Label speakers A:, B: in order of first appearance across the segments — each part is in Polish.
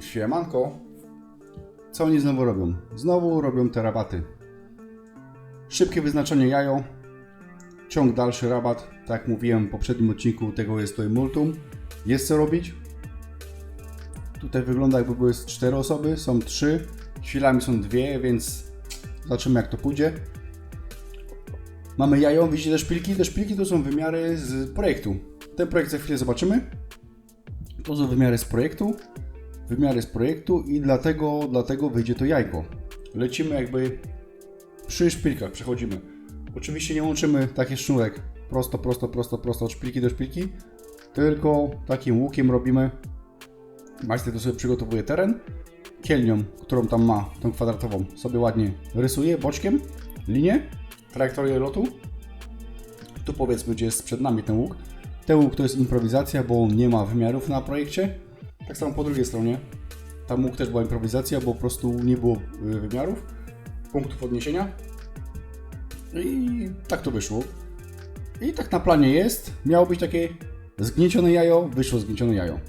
A: Siemanko. Co oni znowu robią? Znowu robią te rabaty. Szybkie wyznaczenie jajo. Ciąg dalszy rabat. Tak jak mówiłem w poprzednim odcinku, tego jest tutaj multum. Jest co robić. Tutaj wygląda jakby były z 4 osoby, są 3. Chwilami są dwie, więc zobaczymy jak to pójdzie. Mamy jajo, widzicie te szpilki? Te szpilki to są wymiary z projektu. Ten projekt za chwilę zobaczymy. To są wymiary z projektu. Wymiary z projektu i dlatego, dlatego wyjdzie to jajko. Lecimy jakby przy szpilkach, przechodzimy. Oczywiście nie łączymy taki sznurek prosto, prosto, prosto, prosto od szpilki do szpilki, tylko takim łukiem robimy. Majster tu sobie przygotowuje teren. Kielnią, którą tam ma, tą kwadratową, sobie ładnie rysuje boczkiem linię, trajektorię lotu. Tu powiedzmy, gdzie jest przed nami ten łuk. Ten łuk to jest improwizacja, bo nie ma wymiarów na projekcie. Tak samo po drugiej stronie. Tam łuk też była improwizacja, bo po prostu nie było y, wymiarów, punktów odniesienia. I tak to wyszło. I tak na planie jest. Miało być takie zgniecione jajo, wyszło zgniecione jajo.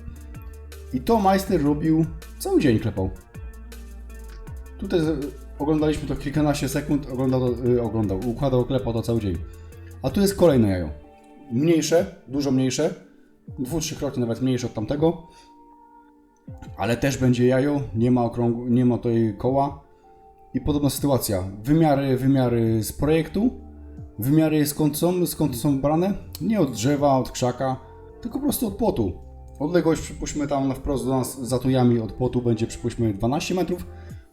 A: I to majster robił cały dzień klepał. Tutaj z- oglądaliśmy to kilkanaście sekund, oglądał, y, oglądał układał, klepał to cały dzień. A tu jest kolejne jajo. Mniejsze, dużo mniejsze, dwu, trzykrotnie nawet mniejsze od tamtego. Ale też będzie jajo, nie ma okrąg- nie ma tutaj koła. I podobna sytuacja. Wymiary, wymiary z projektu, wymiary skąd są, skąd są brane. Nie od drzewa, od krzaka, tylko po prostu od płotu. Odległość przypuśćmy tam na wprost do nas za tujami od płotu będzie przypuśćmy 12 metrów.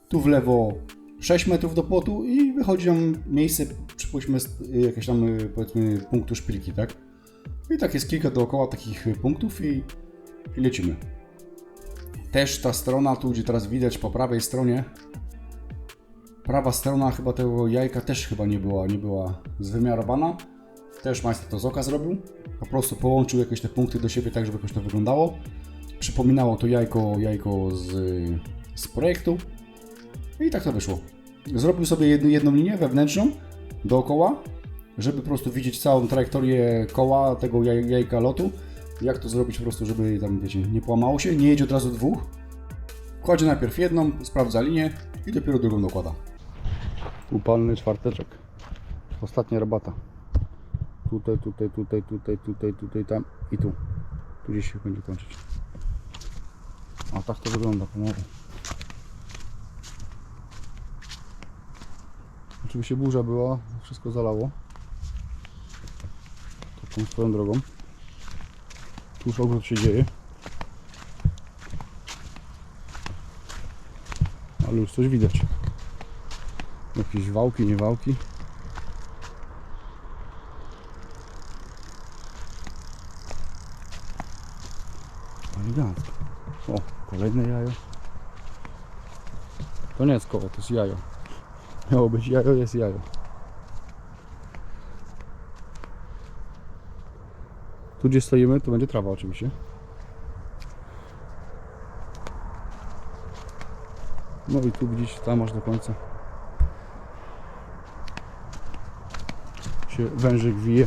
A: Tu w lewo 6 metrów do płotu i wychodzi nam miejsce, przypuśćmy jakieś tam powiedzmy punktu szpilki, tak? I tak jest kilka dookoła takich punktów i, i lecimy. Też ta strona, tu gdzie teraz widać po prawej stronie, prawa strona chyba tego jajka też chyba nie była, nie była zwymiarowana. Też majster to z oka zrobił. Po prostu połączył jakieś te punkty do siebie tak, żeby jakoś to wyglądało. Przypominało to jajko, jajko z, z projektu. I tak to wyszło. Zrobił sobie jedną, jedną linię wewnętrzną dookoła, żeby po prostu widzieć całą trajektorię koła tego jaj, jajka lotu. Jak to zrobić po prostu, żeby tam, wiecie, nie połamało się. Nie jedzie od razu dwóch. Kładzie najpierw jedną, sprawdza linię i dopiero drugą dokłada. Upalny czwarteczek. Ostatnia robata. Tutaj, tutaj, tutaj, tutaj, tutaj, tutaj, tam i tu. Tu gdzieś się będzie kończyć. A tak to wygląda pomału. Oczywiście burza była, wszystko zalało. Taką swoją drogą. Tu już ogród się dzieje. Ale już coś widać. Jakieś wałki, nie wałki. Elegancko. O, kolejne jajo. To nie jest koło, to jest jajo. Miało być jajo, jest jajo. Tu gdzie stoimy, to będzie trawa oczywiście. No i tu gdzieś tam aż do końca się wężyk wije.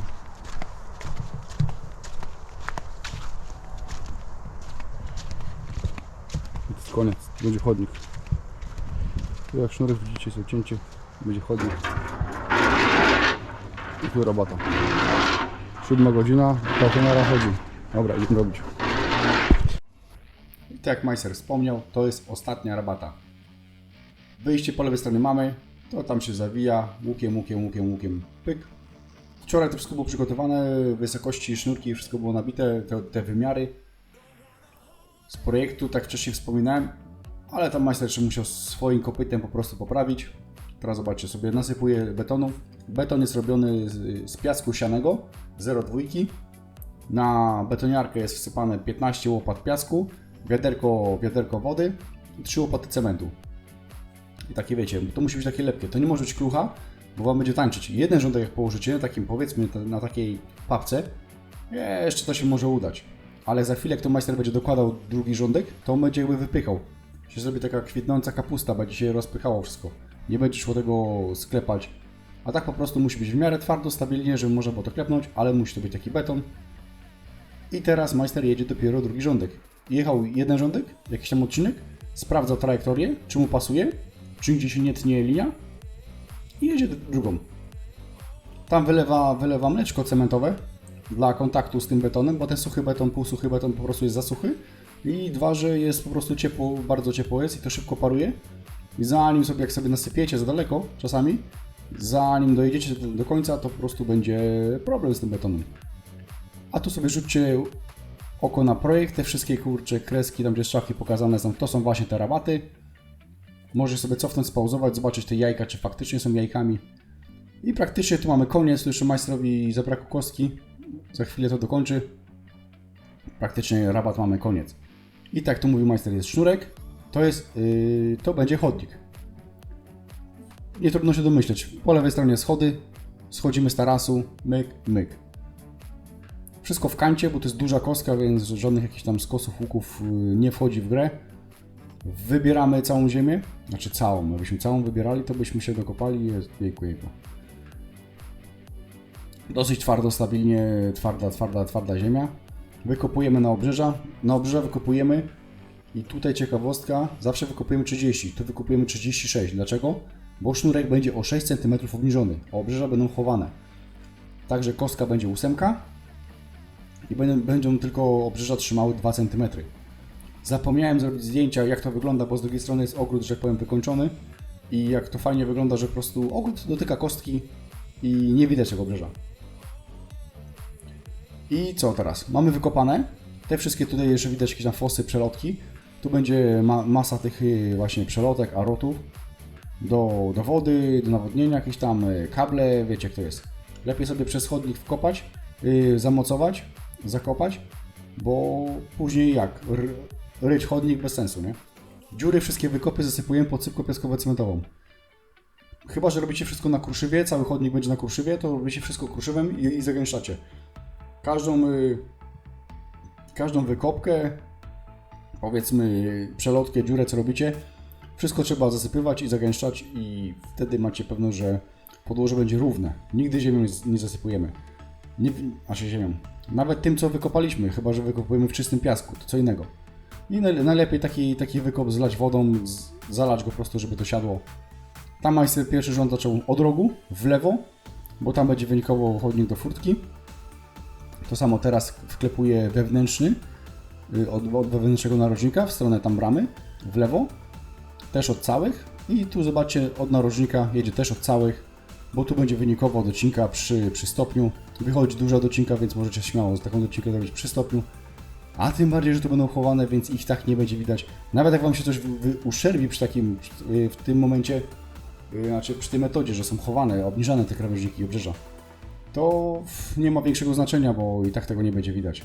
A: Jest koniec, będzie chodnik. Tu jak sznurek widzicie sobie cięcie, będzie chodnik. I tu robota. Siódma godzina, katenera chodzi. Dobra, idziemy robić. I tak jak Majster wspomniał, to jest ostatnia rabata. Wyjście po lewej stronie mamy, to tam się zawija, łukiem, łukiem, łukiem, łukiem, pyk. Wczoraj to wszystko było przygotowane, wysokości, sznurki, wszystko było nabite, te, te wymiary z projektu, tak wcześniej wspominałem, ale tam majster jeszcze musiał swoim kopytem po prostu poprawić. Teraz zobaczcie sobie, nasypuję betonu. Beton jest robiony z, z piasku sianego, 0,2. Na betoniarkę jest wsypane 15 łopat piasku, wiaderko, wiaderko wody i 3 łopaty cementu. I takie wiecie, to musi być takie lepkie. To nie może być klucha, bo wam będzie tańczyć. Jeden rządek jak położycie na takim, powiedzmy, na- takiej papce, jeszcze to się może udać. Ale za chwilę, jak to majster będzie dokładał drugi rządek, to on będzie jakby wypychał. Się zrobi taka kwitnąca kapusta, będzie się rozpychało wszystko. Nie będzie szło tego sklepać. A tak po prostu musi być w miarę twardo, stabilnie, żeby można było to klepnąć, ale musi to być taki beton. I teraz majster jedzie dopiero drugi rządek. jechał jeden rządek, jakiś tam odcinek, sprawdza trajektorię, czy mu pasuje, czy gdzie się nie tnie linia i jedzie drugą. Tam wylewa, wylewa mleczko cementowe dla kontaktu z tym betonem, bo ten suchy beton, półsuchy beton po prostu jest za suchy. I dwa, że jest po prostu ciepło, bardzo ciepło jest i to szybko paruje. I zanim sobie, jak sobie nasypiecie za daleko czasami, zanim dojedziecie do, końca, to po prostu będzie problem z tym betonem. A tu sobie rzućcie oko na projekt, te wszystkie kurcze kreski, tam gdzie strzałki pokazane są, to są właśnie te rabaty. Możesz sobie cofnąć, spauzować, zobaczyć te jajka, czy faktycznie są jajkami. I praktycznie tu mamy koniec, tu jeszcze majstrowi zabrakło kostki. Za chwilę to dokończy. Praktycznie rabat mamy koniec. I tak tu mówił majster, jest sznurek. To jest, yy, to będzie chodnik. Nie trudno się domyśleć. Po lewej stronie schody. Schodzimy z tarasu. Myk, myk. Wszystko w kancie, bo to jest duża kostka, więc żadnych jakichś tam skosów, łuków yy, nie wchodzi w grę. Wybieramy całą ziemię. Znaczy całą. Jakbyśmy całą wybierali, to byśmy się dokopali. Jejku, jejku. Dosyć twardo, stabilnie, twarda, twarda, twarda ziemia. Wykopujemy na obrzeża. Na obrzeża wykopujemy i tutaj ciekawostka, zawsze wykopujemy 30, tu wykopujemy 36. Dlaczego? Bo sznurek będzie o 6 cm obniżony, a obrzeża będą chowane. Także kostka będzie ósemka i będą, będą tylko obrzeża trzymały 2 cm. Zapomniałem zrobić zdjęcia, jak to wygląda, bo z drugiej strony jest ogród, że powiem, wykończony i jak to fajnie wygląda, że po prostu ogród dotyka kostki i nie widać tego obrzeża. I co teraz? Mamy wykopane. Te wszystkie tutaj jeszcze widać jakieś tam fosy, przelotki. Tu będzie ma masa tych y, właśnie przelotek, arotów do, do wody, do nawodnienia, jakieś tam y, kable, wiecie jak to jest. Lepiej sobie przez chodnik wkopać, yy, zamocować, zakopać, bo później jak? R ryć chodnik bez sensu, nie? Dziury wszystkie wykopy zasypujemy podsypką piaskowo-cementową. Chyba, że robicie wszystko na kruszywie, cały chodnik będzie na kruszywie, to robicie wszystko kruszywem i, i zagęszczacie. Każdą, y, każdą wykopkę, powiedzmy przelotkę, dziurę, co robicie, wszystko trzeba zasypywać i zagęszczać i wtedy macie pewność, że podłoże będzie równe. Nigdy ziemią nie- zasypujemy. Nie, znaczy ziemią. Nawet tym, co wykopaliśmy, chyba, że wykopujemy w czystym piasku, to co innego. I najle- najlepiej taki, taki wykop zlać wodą, z, zalać go po prostu, żeby to siadło. Tam majster pierwszy rząd zaczął od rogu, w lewo, bo tam będzie wynikował chodnik do furtki. To samo teraz wklepuję wewnętrzny, od, od wewnętrznego narożnika w stronę tam bramy, w lewo, też od całych i tu zobaczcie od narożnika jedzie też od całych, bo tu będzie wynikowo od odcinka przy, przy stopniu. Wychodzi duża docinka, więc możecie śmiało z taką docinkę zrobić przy stopniu. A tym bardziej, że tu będą chowane, więc ich tak nie będzie widać. Nawet jak Wam się coś wy- uszczerbi przy takim, y, w tym momencie, y, znaczy przy tej metodzie, że są chowane, obniżane te krawężniki obrzeża, to nie ma większego znaczenia, bo i tak tego nie będzie widać.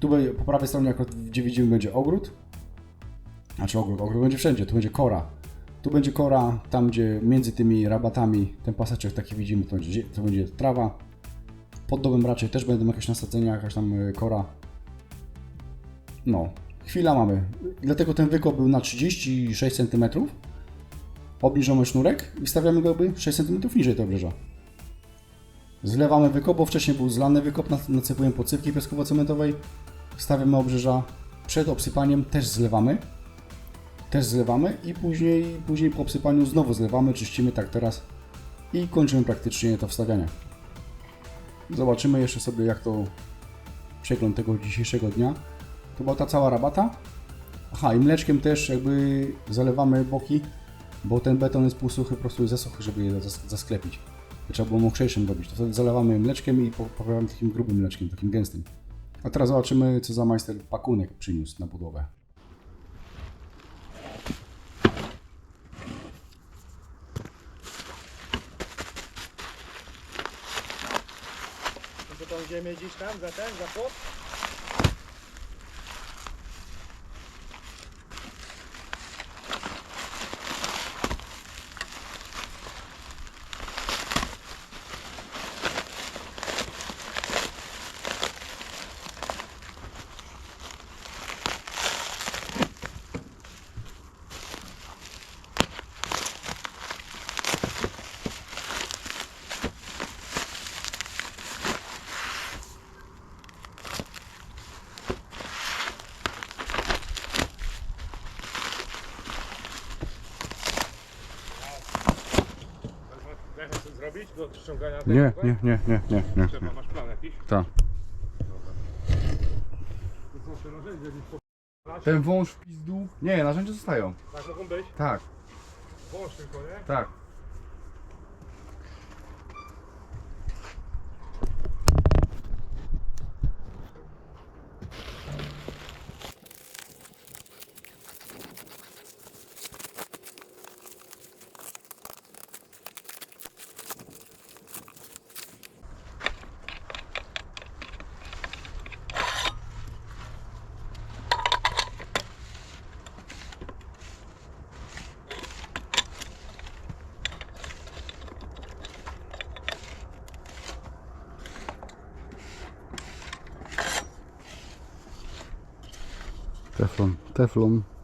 A: Tu będzie- po prawej stronie, akurat gdzie widzimy, będzie ogród. Znaczy ogród, ogród będzie wszędzie, tu będzie kora. Tu będzie kora, tam gdzie między tymi rabatami, ten paseczek taki widzimy, to będzie, to będzie trawa. Pod domem raczej też będą jakieś nasadzenia, jakaś tam y, kora. No, chwila mamy. Dlatego ten wykop był na 36 cm. Obniżamy sznurek i stawiamy go jakby 6 cm niżej do obrzeża. Zlewamy wykop, bo wcześniej był zlany wykop, na- nasypujemy podsypki piaskowo-cementowej, stawiamy obrzeża, przed obsypaniem też zlewamy, też zlewamy i później, później po obsypaniu znowu zlewamy, czyścimy tak teraz i kończymy praktycznie to wstawianie. Zobaczymy jeszcze sobie jak to przegląd tego dzisiejszego dnia. To była ta cała rabata. Aha, i mleczkiem też jakby zalewamy boki, bo ten beton jest półsuchy, po prostu jest za suchy, żeby je zas- zasklepić. Trzeba było mokrzejszym robić. To wtedy zalewamy mleczkiem i po- poprawiamy takim grubym mleczkiem, takim gęstym. A teraz zobaczymy, co za majster pakunek przyniósł na budowę.
B: To tą ziemię gdzieś tam za ten, za płot? Do tego?
A: Nie, nie, nie, nie, nie, nie.
B: Trzeba, masz plan jakiś?
A: Tak.
B: To są te narzędzia gdzieś po...
A: Ten wąż w pizdu... Nie, narzędzia zostają.
B: Tak mogą być?
A: Tak,
B: Wąż tylko, nie?
A: tak. Teflon, teflon.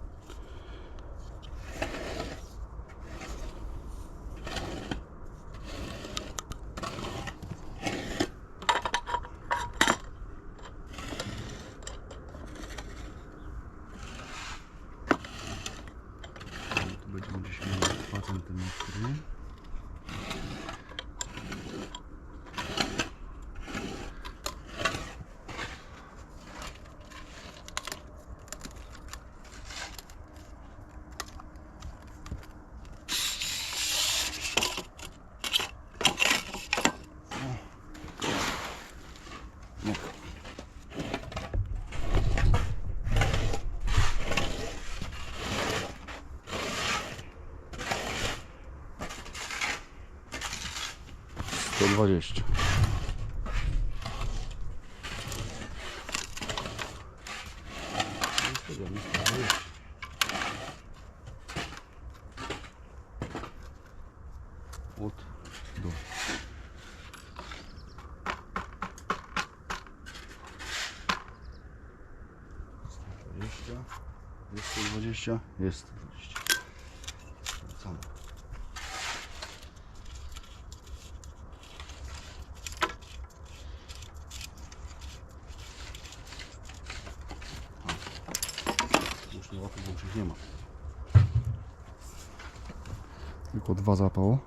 A: 120. От до. 120 jest Dwa zapało.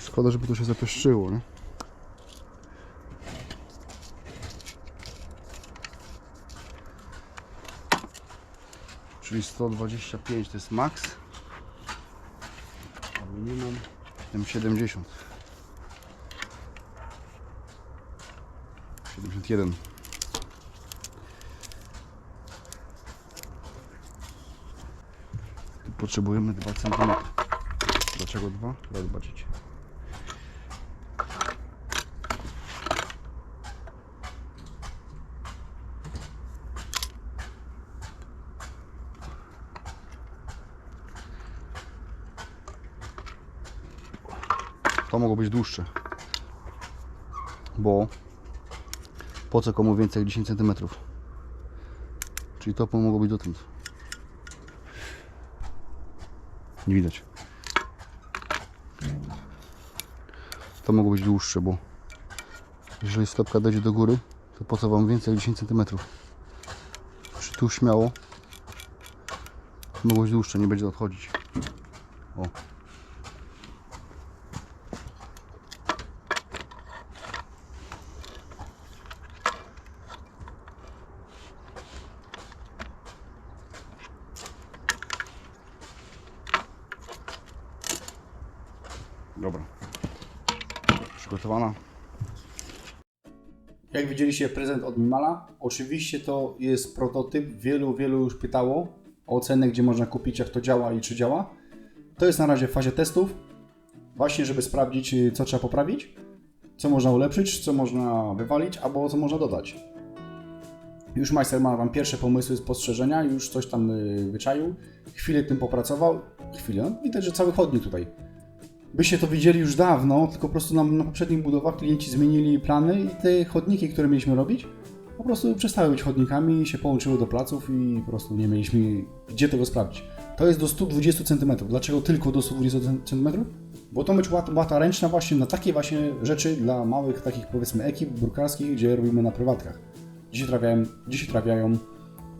A: Szkoda, żeby to się zapieszczyło, nie? Czyli 125 to jest max. A minimum tym 70. 71. potrzebujemy 2 cm. Dlaczego 2? Teraz zobaczycie. To mogło być dłuższe. Bo po co komu więcej jak 10 cm? Czyli to mogło być dotąd. Nie widać. To mogło być dłuższe, bo jeżeli stopka dojdzie do góry, to po co Wam więcej jak 10 cm? Czy tu śmiało mogło być dłuższe, nie będzie odchodzić. O. Dobra. Przygotowana. Jak widzieliście prezent od Mimala, oczywiście to jest prototyp. Wielu, wielu już pytało o ocenę, gdzie można kupić, jak to działa i czy działa. To jest na razie w fazie testów, właśnie żeby sprawdzić, y, co trzeba poprawić, co można ulepszyć, co można wywalić, albo co można dodać. Już majster ma tam pierwsze pomysły, spostrzeżenia, już coś tam y, wyczaił, chwilę tym popracował, chwilę, no, widać, że cały chodnik tutaj Byście to widzieli już dawno, tylko po prostu nam na poprzednich budowach klienci zmienili plany i te chodniki, które mieliśmy robić, po prostu przestały być chodnikami, się połączyły do placów i po prostu nie mieliśmy gdzie tego sprawdzić. To jest do 120 cm. Dlaczego tylko do 120 cm? Bo to być łata, ręczna właśnie na takie właśnie rzeczy dla małych takich powiedzmy ekip brukarskich, gdzie robimy na prywatkach. Gdzie się trafiają, gdzie się trafiają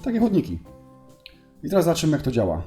A: takie chodniki. I teraz zobaczymy jak to działa.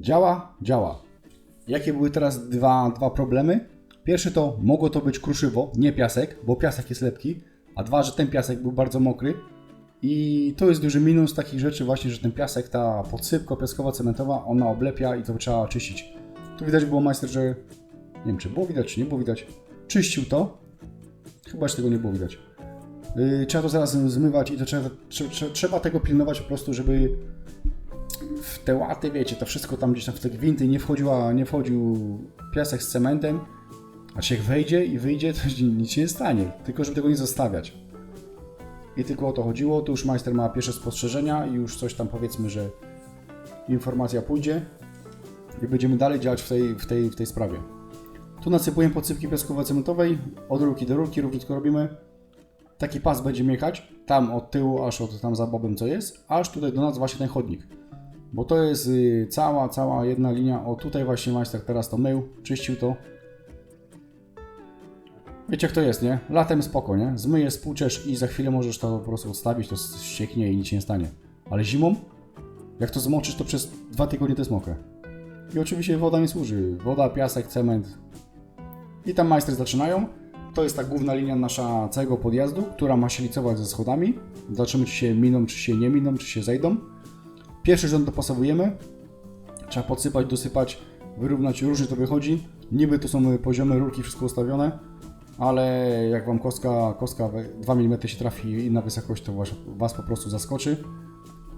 A: Działa? Działa. Jakie były teraz dwa, dwa problemy? Pierwszy to mogło to być kruszywo, nie piasek, bo piasek jest lepki, a dwa, że ten piasek był bardzo mokry. I to jest duży minus takich rzeczy właśnie, że ten piasek, ta podsypka piaskowo-cementowa, ona oblepia i to trzeba czyścić. Tu widać było majster, że nie wiem czy było widać, czy nie było widać, czyścił to. Chyba, że tego nie było widać. Yy, trzeba to zaraz zmywać i to trzeba, trzeba, trzeba tego pilnować po prostu, żeby w te łaty, wiecie, to wszystko tam gdzieś tam w te gwinty nie, wchodziła, nie wchodził piasek z cementem, a jak wejdzie i wyjdzie, to nic się nie stanie, tylko żeby tego nie zostawiać. I tylko o to chodziło, tu już majster ma pierwsze spostrzeżenia i już coś tam powiedzmy, że informacja pójdzie i będziemy dalej działać w tej, w tej, w tej sprawie. Tu nasypujemy podsypki piaskowo-cementowej, od rurki do rurki, równiutko robimy. Taki pas będzie jechać, tam od tyłu, aż od tam za bobem co jest, aż tutaj do nas właśnie ten chodnik. Bo to jest y, cała, cała jedna linia. O tutaj właśnie majster teraz to mył, czyścił to. Wiecie jak to jest, nie? Latem spoko, nie? Zmyjesz, spłuczesz i za chwilę możesz to po prostu odstawić, to ścieknie i nic się nie stanie. Ale zimą, jak to zmoczysz, to przez dwa tygodnie to jest mokre. I oczywiście woda nie służy. Woda, piasek, cement. I tam majstry zaczynają. To jest ta główna linia nasza całego podjazdu, która ma się licować ze schodami. Zobaczymy, czy się miną, czy się nie miną, czy się zejdą. Pierwszy rząd dopasowujemy. Trzeba podsypać, dosypać, wyrównać. Różnie to wychodzi. Niby to są poziomy rurki, wszystko ustawione, ale jak Wam kostka, kostka we 2 mm się trafi inna wysokość, to was, was po prostu zaskoczy.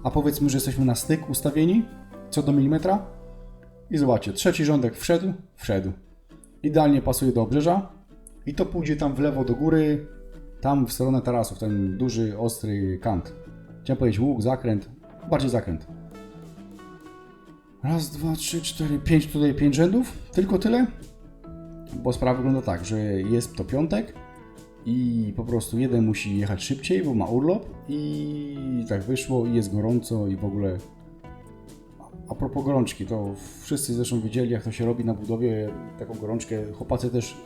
A: A powiedzmy, że jesteśmy na styk ustawieni, co do milimetra. I zobaczcie, trzeci rządek wszedł, wszedł. Idealnie pasuje do obrzeża. I to pójdzie tam w lewo do góry, tam w stronę tarasów, ten duży, ostry kant. Chciałem powiedzieć łuk, zakręt, bardziej zakręt. Raz, dwa, trzy, cztery, pięć, tutaj pięć rzędów, tylko tyle. Bo sprawa wygląda tak, że jest to piątek i po prostu jeden musi jechać szybciej, bo ma urlop i tak wyszło i jest gorąco i w ogóle a propos gorączki, to wszyscy zresztą widzieli, jak to się robi na budowie, taką gorączkę. Chłopacy też,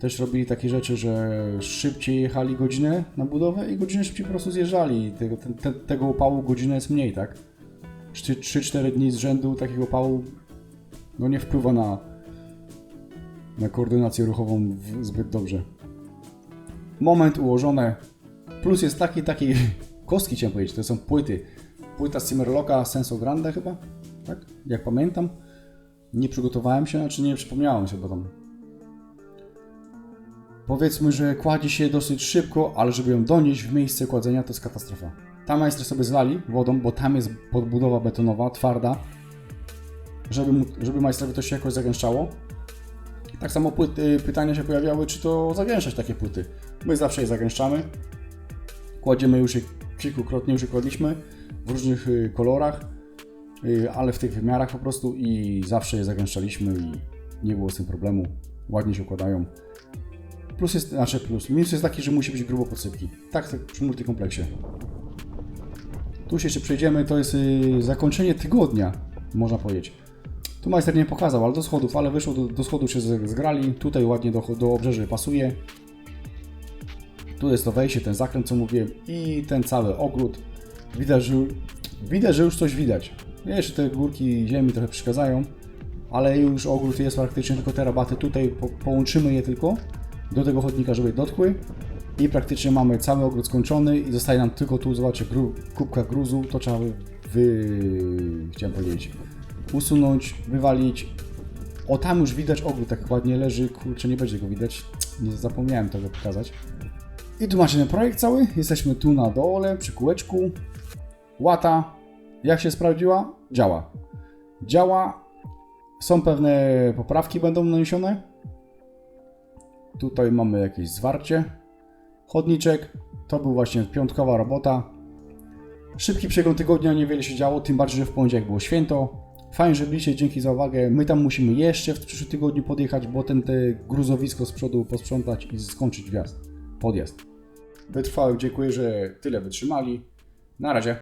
A: też robili takie rzeczy, że szybciej jechali godzinę na budowę i godzinę szybciej po prostu zjeżdżali. Tego, ten, te, tego upału godzinę jest mniej, tak? 3-4 dni z rzędu takiego upału no nie wpływa na, na koordynację ruchową zbyt dobrze. Moment ułożone. Plus jest taki, taki kostki chciałem powiedzieć, to są płyty. Płyta Simmerlocka Senso Grande chyba, tak? Jak pamiętam. Nie przygotowałem się, znaczy nie przypomniałem sobie, bo tam powiedzmy, że kładzie się dosyć szybko, ale żeby ją donieść w miejsce kładzenia, to jest katastrofa. Tam majstry sobie zlali wodą, bo tam jest podbudowa betonowa, twarda, żeby, żeby majstrowi to się jakoś zagęszczało. Tak samo płyty, pytania się pojawiały, czy to zagęszczać takie płyty. My zawsze je zagęszczamy. Kładziemy już je kilkukrotnie, już je kładliśmy w różnych y, kolorach, y, ale w tych wymiarach po prostu i zawsze je zagęszczaliśmy i nie było z tym problemu. Ładnie się układają. Plus jest, znaczy plus, minus jest taki, że musi być grubo podsypki. Tak, tak przy multikompleksie. Tu się jeszcze przejdziemy, to jest y, zakończenie tygodnia, można powiedzieć. Tu majster nie pokazał, ale do schodów, ale wyszło, do, do schodów się zgrali, tutaj ładnie do, do obrzeży pasuje. Tu jest to wejście, ten zakręt, co mówiłem, i ten cały ogród. Widać, że, widać, że już coś widać. Jeszcze te górki ziemi trochę przeszkadzają, ale już ogród jest praktycznie tylko te rabaty. Tutaj po, połączymy je tylko do tego chodnika, żeby dotkły. I praktycznie mamy cały ogród skończony i zostaje nam tylko tu, zobaczcie, gru, kubka gruzu, to trzeba wy, chciałem powiedzieć, usunąć, wywalić. O, tam już widać ogród, tak ładnie leży, kurczę, nie będzie go widać, nie zapomniałem tego pokazać. I tu macie ten projekt cały, jesteśmy tu na dole, przy kółeczku. Łata, jak się sprawdziła? Działa. Działa, są pewne poprawki będą naniesione. Tutaj mamy jakieś zwarcie. Chodniczek, to był właśnie piątkowa robota. Szybki przegląd tygodnia, niewiele się działo, tym bardziej, że w poniedziałek było święto. Fajnie, że byliście, dzięki za uwagę. My tam musimy jeszcze w przyszłym tygodniu podjechać, bo ten te gruzowisko z przodu posprzątać i skończyć wjazd, podjazd. Wytrwałych dziękuję, że tyle wytrzymali. Na razie.